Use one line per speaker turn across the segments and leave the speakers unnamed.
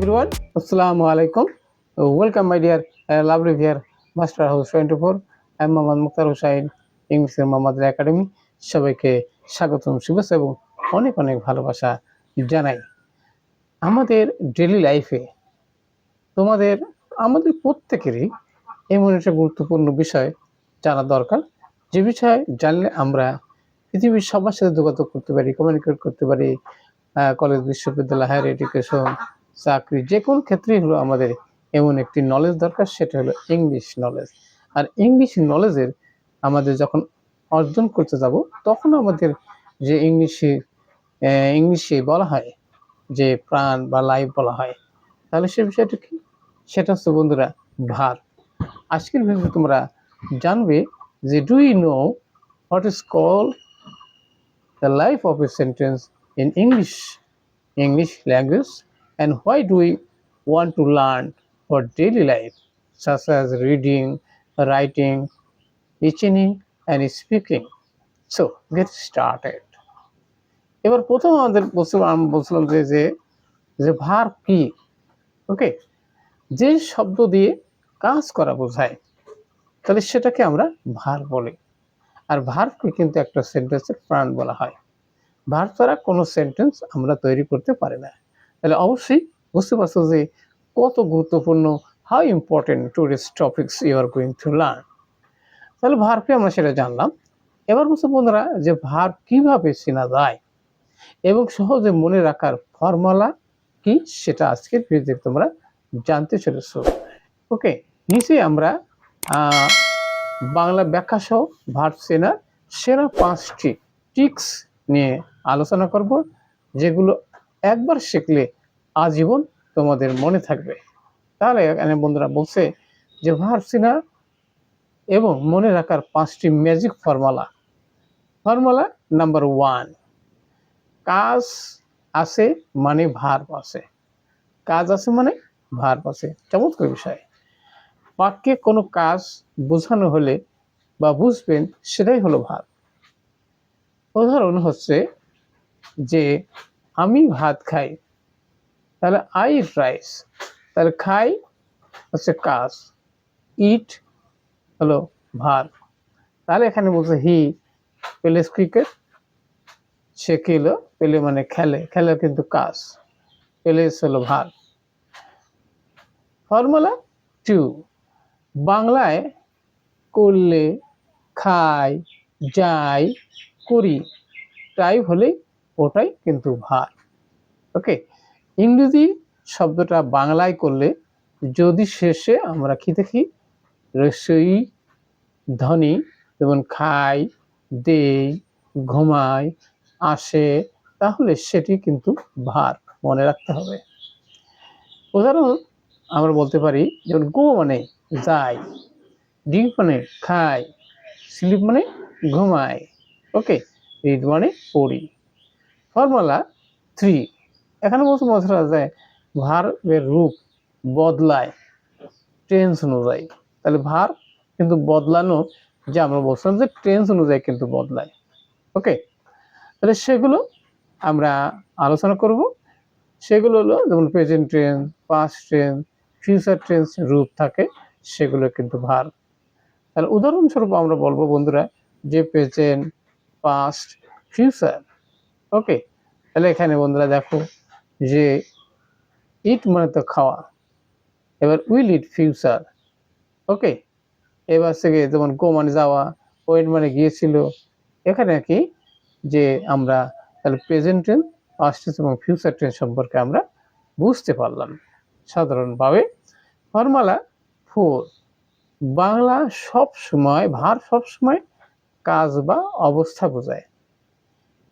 Assalamu alaikum. Uh, Welcome, my dear uh, lovely dear Master House 24. I'm Mohammad Mukhtar Hussain, ইংলিশের Mohammad academy সবাইকে স্বাগতম শুভেচ্ছা এবং অনেক অনেক ভালোবাসা জানাই আমাদের ডেলি লাইফে তোমাদের আমাদের প্রত্যেকেরই এমন একটা গুরুত্বপূর্ণ বিষয় জানা দরকার যে বিষয় জানলে আমরা পৃথিবীর সবার সাথে যোগাযোগ করতে পারি কমিউনিকেট করতে পারি কলেজ বিশ্ববিদ্যালয় হায়ার এডুকেশন চাকরি যে কোনো ক্ষেত্রেই হলো আমাদের এমন একটি নলেজ দরকার সেটা হলো ইংলিশ নলেজ আর ইংলিশ নলেজের আমাদের যখন অর্জন করতে যাব তখন আমাদের যে ইংলিশে ইংলিশে বলা হয় যে প্রাণ বা লাইফ বলা হয় তাহলে সে বিষয়টা কি? সেটা হচ্ছে বন্ধুরা ভার। আজকের ভিডিওতে তোমরা জানবে যে do you know what is call the life of a sentence in English English language, and why do we want to learn for daily life, such as reading, writing, listening, and speaking. So, get started. এবার প্রথম আমাদের বলছিলাম বলছিলাম যে যে যে ভার কি? ওকে যে শব্দ দিয়ে কাজ করা বোঝায় তাহলে সেটাকে আমরা ভার বলি। আর ভার্বকে কিন্তু একটা সেন্টেন্সের প্রাণ বলা হয়। ভার্ব ছাড়া কোনো সেন্টেন্স আমরা তৈরি করতে পারি না। তাহলে অবশ্যই বুঝতে পারছ যে কত গুরুত্বপূর্ণ how important tourist topics you are going to learn তাহলে ভার্বকে আমরা সেটা জানলাম। এবার বুঝতে বন্ধুরা যে ভার্ব কীভাবে চেনা যায় এবং সহজে মনে রাখার ফর্মুলা কি সেটা আজকের ভিডিওতে তোমরা জানতে চলেছ। ওকে, নিচে আমরা বাংলা ব্যাখ্যা সহ ভার্ব চেনার সেরা পাঁচটি টিক্স নিয়ে আলোচনা করব, যেগুলো একবার শিখলে আজীবন তোমাদের মনে থাকবে। তাহলে এখানে বন্ধুরা বলছে যে ভার্ব চেনা এবং মনে রাখার পাঁচটি magic formula formula number one কাজ আছে মানে ভার্ব আছে। কাজ আছে মানে ভার্ব আছে। চমৎকার বিষয়। বাক্যে কোনো কাজ বোঝানো হলে বা বুঝবেন সেটাই হলো ভাত উদাহরণ হচ্ছে যে আমি ভাত খাই, তাহলে আই ইট রাইস তাহলে খাই হচ্ছে কাজ ইট হলো ভাত, তাহলে এখানে বলছে হি প্লেস ক্রিকেট সে খেলো, পেলে মানে খেলে খেলে কিন্তু কাজ প্লেস হলো ভাত। ফর্মুলা টু বাংলায় করলে খাই যাই করি, তাই হলে ওটাই কিন্তু ভার। ওকে ইংরেজি শব্দটা বাংলায় করলে যদি শেষে আমরা কি দেখি? রসই, ধনী, যেমন খাই, দেই, ঘুমাই, আসে, তাহলে সেটি কিন্তু ভার মনে রাখতে হবে। উদাহরণ আমরা বলতে পারি, যেমন গো মানে যাই ড্রিঙ্ক মানে খাই, স্লিপ মানে ঘুমাই ওকে রিড মানে পড়ি। Formula three. এখানে বলতে বোঝা যায় ভার্বের রূপ বদলায় টেন্স অনুযায়ী। তাহলে ভার কিন্তু বদলানো, যে আমরা বলছিলাম যে টেন্স অনুযায়ী কিন্তু বদলায়। ওকে তাহলে সেগুলো আমরা আলোচনা করব। সেগুলো হলো, যেমন present tense past tense future tense রূপ থাকে, সেগুলো কিন্তু ভার তাহলে উদাহরণস্বরূপ আমরা বলব বন্ধুরা যে প্রেজেন্ট পাস্ট ফিউচার ওকে তাহলে এখানে বন্ধুরা দেখো যে ইট মানে তো খাওয়া, এবার উইল ইট ফিউচার ওকে এবার থেকে যেমন গো মানে যাওয়া ওয়েট মানে গিয়েছিল, এখানে কি? যে আমরা তাহলে প্রেজেন্ট টেন্স পাস্ট এবং ফিউচার টেন্স সম্পর্কে আমরা বুঝতে পারলাম। সাধারণভাবে ফর্মুলা ফোর বাংলা সব সময়, ভার সব সময় কাজ বা অবস্থা বোঝায়।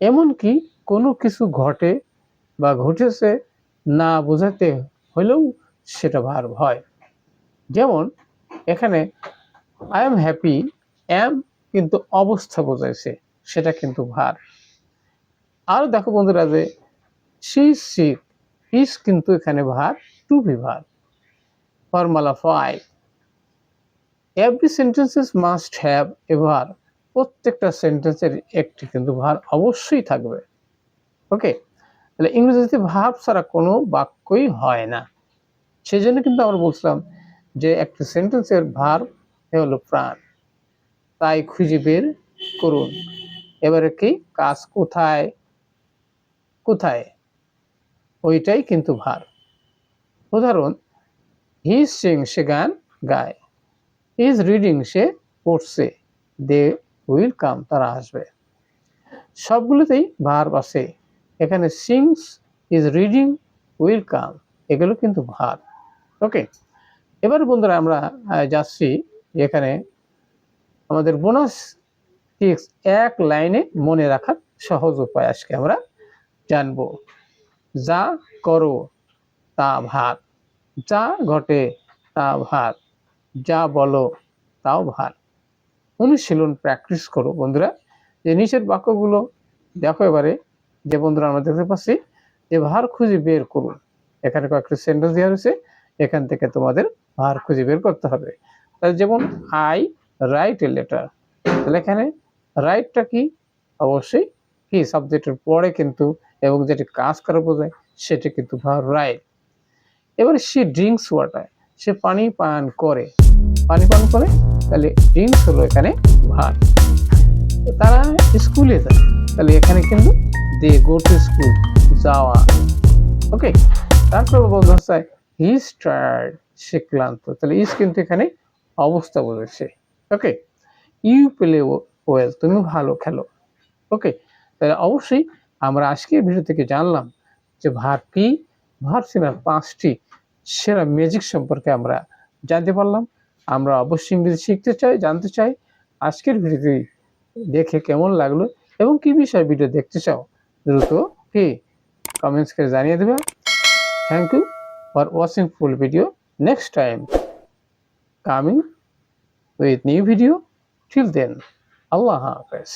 এমনকি কোনো কিছু ঘটে বা ঘটেছে না বোঝাতে হলেও সেটা ভার হয়। যেমন, এখানে আই এম হ্যাপি অ্যাম কিন্তু অবস্থা বোঝাইছে, সেটা কিন্তু ভার। আর দেখো বন্ধুরা যে সি সিক ইস কিন্তু এখানে verb to be verb. Formula five every sentences must have a verb. প্রত্যেকটা সেন্টেন্সের একটি কিন্তু ভার অবশ্যই থাকবে। ওকে তাহলে ইংরেজিতে ভাব ছাড়া কোনো বাক্যই হয় না। সেই জন্য কিন্তু আমরা বলছিলাম যে একটা সেন্টেন্সের ভার হলো প্রাণ। তাই খুঁজে বের করুন। এবারে কি? কাজ কোথায়? কোথায়? ওইটাই কিন্তু ভার। উদাহরণ, হি সিং সে গান গায়। ইজ রিডিং, সে পড়ছে। দে উইল কাম, তারা আসবে। সবগুলোতেই ভার আছে। এখানে sings is reading will come এগুলো কিন্তু ভার। ওকে এবার বন্ধুরা আমরা যাচ্ছি এখানে আমাদের বোনাস টিক্স এক লাইনে মনে রাখার সহজ উপায় আজকে আমরা জানব। যা করো, তা ভার। যা ঘটে, তা ভার। যা বলো, তাও ভার। অনুশীলন প্র্যাকটিস করো বন্ধুরা। যে নিচের বাক্যগুলো দেখো এবারে। যে বন্ধুরা আমরা দেখতে পাচ্ছি, যে ভার খুঁজে বের করুন। এখানে কয়েকটি সেন্টেন্স দেওয়া রয়েছে, এখান থেকে তোমাদের ভার খুঁজে বের করতে হবে। যেমন আই রাইট এ লেটার তাহলে এখানে রাইটটা কি? অবশ্যই কি সাবজেক্টের পরে কিন্তু এবং যেটি কাজ করা বোঝায় সেটি কিন্তু ভার রাইট এবারে সে ড্রিঙ্কস ওয়াটার সে পানি পান করে। পানি পান করে, তাহলে ড্রিঙ্কস হলো এখানে ভার। তারা স্কুলে যায়, তাহলে এখানে কিন্তু দে গো টু স্কুল যাওয়া ওকে তারপর বলতে হচ্ছে হি টায়ার্ড সে ক্লান্ত তাহলে ইস কিন্তু এখানে অবস্থা বোঝাচ্ছে ওকে ইউ প্লে ওয়েল তুমি ভালো খেলো। ওকে তাহলে অবশ্যই আমরা আজকের ভিডিও থেকে জানলাম যে ভার কি ভার সিনেমার পাঁচটি সেরা ম্যাজিক সম্পর্কে আমরা জানতে পারলাম। আমরা অবশ্যই ইংরেজি শিখতে চাই, জানতে চাই। আজকের ভিডিওটি দেখে কেমন লাগল এবং কি বিষয়ে ভিডিও দেখতে চাও দ্রুত কি কমেন্টস করে জানিয়ে দেবে। Thank you for watching full video next time coming with new video till then আল্লাহ হাফেজ।